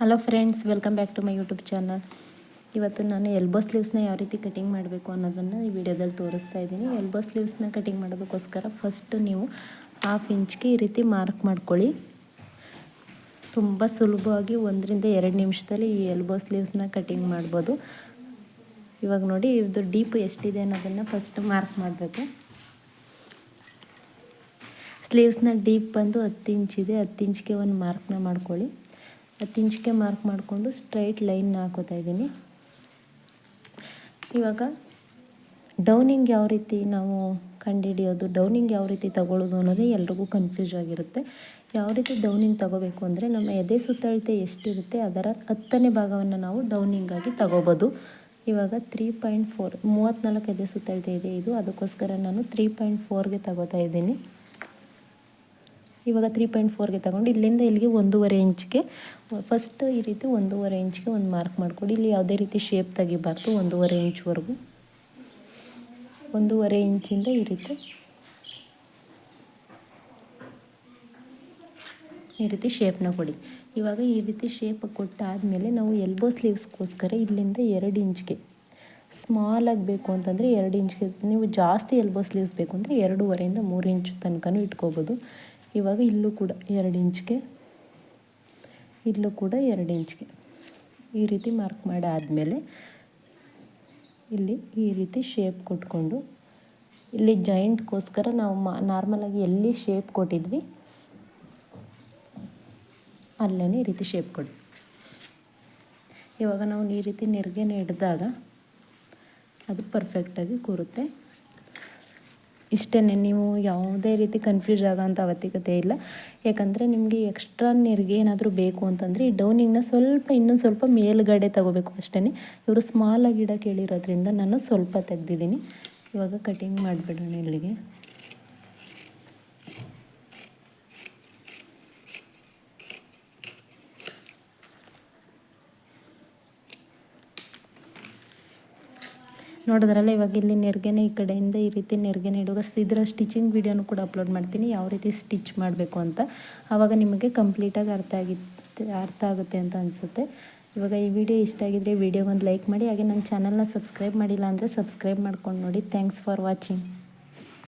Hello friends welcome back to my YouTube channel ಇವತ್ತು ನಾನು elbow ಸ್ಲೀವ್ಸ್ನ ಯಾವ ರೀತಿ ಕಟಿಂಗ್ ಮಾಡಬೇಕು ಅನ್ನೋದನ್ನು ಈ ವಿಡಿಯೋದಲ್ಲಿ ತೋರಿಸ್ತಾ ಇದ್ದೀನಿ. ಎಲ್ಬೋ ಸ್ಲೀವ್ಸ್ನ ಕಟಿಂಗ್ ಮಾಡೋದಕ್ಕೋಸ್ಕರ ಫಸ್ಟ್ ನೀವು ಹಾಫ್ ಇಂಚ್ಗೆ ಈ ರೀತಿ ಮಾರ್ಕ್ ಮಾಡ್ಕೊಳ್ಳಿ. ತುಂಬ ಸುಲಭವಾಗಿ ಒಂದರಿಂದ ಎರಡು ನಿಮಿಷದಲ್ಲಿ ಈ ಎಲ್ಬೋ ಸ್ಲೀವ್ಸ್ನ ಕಟಿಂಗ್ ಮಾಡ್ಬೋದು. ಇವಾಗ ನೋಡಿ ಇದು ಡೀಪ್ ಎಷ್ಟಿದೆ ಅನ್ನೋದನ್ನು ಫಸ್ಟ್ ಮಾರ್ಕ್ ಮಾಡಬೇಕು. ಸ್ಲೀವ್ಸ್ನ ಡೀಪ್ ಬಂದು ಹತ್ತು ಇಂಚಿದೆ ಹತ್ತು ಇಂಚ್ಗೆ ಒಂದು ಮಾರ್ಕ್ನ ಮಾಡ್ಕೊಳ್ಳಿ. ಹತ್ತು ಇಂಚಿಗೆ ಮಾರ್ಕ್ ಮಾಡಿಕೊಂಡು ಸ್ಟ್ರೈಟ್ ಲೈನ್ ಹಾಕೋತಾ ಇದ್ದೀನಿ. ಇವಾಗ ಡೌನಿಂಗ್ ಯಾವ ರೀತಿ ನಾವು ಕಂಡುಹಿಡಿಯೋದು, ಡೌನಿಂಗ್ ಯಾವ ರೀತಿ ತಗೊಳ್ಳೋದು ಅನ್ನೋದೇ ಎಲ್ರಿಗೂ ಕನ್ಫ್ಯೂಸ್ ಆಗಿರುತ್ತೆ. ಯಾವ ರೀತಿ ಡೌನಿಂಗ್ ತಗೋಬೇಕು ಅಂದರೆ ನಮ್ಮ ಎದೆ ಸುತ್ತಳತೆ ಎಷ್ಟಿರುತ್ತೆ ಅದರ ಹತ್ತನೇ ಭಾಗವನ್ನು ನಾವು ಡೌನಿಂಗಾಗಿ ತಗೋಬೋದು. ಇವಾಗ ತ್ರೀ ಪಾಯಿಂಟ್ ಫೋರ್ ಮೂವತ್ತ್ನಾಲ್ಕು ಎದೆ ಸುತ್ತಳತೆ ಇದೆ ಇದು, ಅದಕ್ಕೋಸ್ಕರ ನಾನು ತ್ರೀ ಪಾಯಿಂಟ್ ಫೋರ್ಗೆ ತಗೋತಾ ಇದ್ದೀನಿ. ಇವಾಗ ತ್ರೀ ಪಾಯಿಂಟ್ ಫೋರ್ಗೆ ತಗೊಂಡು ಇಲ್ಲಿಂದ ಇಲ್ಲಿಗೆ ಒಂದೂವರೆ ಇಂಚ್ಗೆ ಫಸ್ಟ್ ಈ ರೀತಿ ಒಂದೂವರೆ ಇಂಚ್ಗೆ ಒಂದು ಮಾರ್ಕ್ ಮಾಡಿಕೊಡಿ. ಇಲ್ಲಿ ಯಾವುದೇ ರೀತಿ ಶೇಪ್ ತೆಗಿಬಾರ್ದು, ಒಂದೂವರೆ ಇಂಚ್ವರೆಗೂ. ಒಂದೂವರೆ ಇಂಚಿಂದ ಈ ರೀತಿ. ಈ ರೀತಿ ಶೇಪ್ನ ಕೊಡಿ. ಇವಾಗ ಈ ರೀತಿ ಶೇಪ್ ಕೊಟ್ಟಾದಮೇಲೆ ನಾವು ಎಲ್ಬೋ ಸ್ಲೀವ್ಸ್ಗೋಸ್ಕರ ಇಲ್ಲಿಂದ ಎರಡು ಇಂಚ್ಗೆ ಸ್ಮಾಲ್ ಆಗಬೇಕು ಅಂತಂದರೆ ಎರಡು ಇಂಚ್ಗೆ, ನೀವು ಜಾಸ್ತಿ ಎಲ್ಬೋ ಸ್ಲೀವ್ಸ್ ಬೇಕು ಅಂದರೆ ಎರಡೂವರೆಯಿಂದ ಮೂರು ಇಂಚು ತನಕನೂ ಇಟ್ಕೋಬೋದು. ಇವಾಗ ಇಲ್ಲೂ ಕೂಡ ಎರಡು ಇಂಚ್ಗೆ, ಇಲ್ಲೂ ಕೂಡ ಎರಡು ಇಂಚ್ಗೆ. ಈ ರೀತಿ ಮಾರ್ಕ್ ಮಾಡಿ ಆದಮೇಲೆ ಇಲ್ಲಿ ಈ ರೀತಿ ಶೇಪ್ ಕೊಟ್ಕೊಂಡು, ಇಲ್ಲಿ ಜಾಯಿಂಟ್ಗೋಸ್ಕರ ನಾವು ಮಾ ನಾರ್ಮಲಾಗಿ ಎಲ್ಲಿ ಶೇಪ್ ಕೊಟ್ಟಿದ್ವಿ ಅಲ್ಲೇ ಈ ರೀತಿ ಶೇಪ್ ಕೊಡಿ ಇವಾಗ ನಾವು ಈ ರೀತಿ ನೆರಿಗೆನ ಹಿಡಿದಾಗ ಅದು ಪರ್ಫೆಕ್ಟಾಗಿ ಕೂರುತ್ತೆ. ಇಷ್ಟೇ ನೀವು ಯಾವುದೇ ರೀತಿ ಕನ್ಫ್ಯೂಸ್ ಆಗೋಂಥ ಅವಶ್ಯಕತೆ ಇಲ್ಲ. ಯಾಕಂದರೆ ನಿಮಗೆ ಎಕ್ಸ್ಟ್ರಾ ನೀರಿಗೆ ಏನಾದರೂ ಬೇಕು ಅಂತಂದರೆ, ಈ ಡೌನಿಂಗ್ನ ಸ್ವಲ್ಪ, ಇನ್ನೊಂದು ಸ್ವಲ್ಪ ಮೇಲುಗಡೆ ತಗೋಬೇಕು ಅಷ್ಟೇ ಇವರು ಸ್ಮಾಲಾಗಿ ಗಿಡ ಕೇಳಿರೋದ್ರಿಂದ ನಾನು ಸ್ವಲ್ಪ ತೆಗೆದಿದ್ದೀನಿ. ಇವಾಗ ಕಟಿಂಗ್ ಮಾಡಿಬಿಡೋಣ ಇಲ್ಲಿಗೆ. ನೋಡಿದ್ರಲ್ಲ ಇವಾಗ ಇಲ್ಲಿ ನೆರಿಗೆನೆ ಈ ಕಡೆಯಿಂದ ಈ ರೀತಿ ನೆರ್ಗೆನೆ ಇಡುವಾಗ ಇದರ ಸ್ಟಿಚಿಂಗ್ ವಿಡಿಯೋನು ಕೂಡ ಅಪ್ಲೋಡ್ ಮಾಡ್ತೀನಿ. ಯಾವ ರೀತಿ ಸ್ಟಿಚ್ ಮಾಡಬೇಕು ಅಂತ. ಆವಾಗ ನಿಮಗೆ ಕಂಪ್ಲೀಟಾಗಿ ಅರ್ಥ ಆಗಿತ್ತು ಅರ್ಥ ಆಗುತ್ತೆ ಅಂತ ಅನಿಸುತ್ತೆ. ಇವಾಗ ಈ ವಿಡಿಯೋ ಇಷ್ಟ ಆಗಿದ್ರೆ ವಿಡಿಯೋಗೊಂದು ಲೈಕ್ ಮಾಡಿ, ಹಾಗೆ ನನ್ನ ಚಾನಲ್ನ ಸಬ್ಸ್ಕ್ರೈಬ್ ಮಾಡಿಲ್ಲ ಅಂದರೆ ಸಬ್ಸ್ಕ್ರೈಬ್ ಮಾಡ್ಕೊಂಡು ನೋಡಿ. Thanks for watching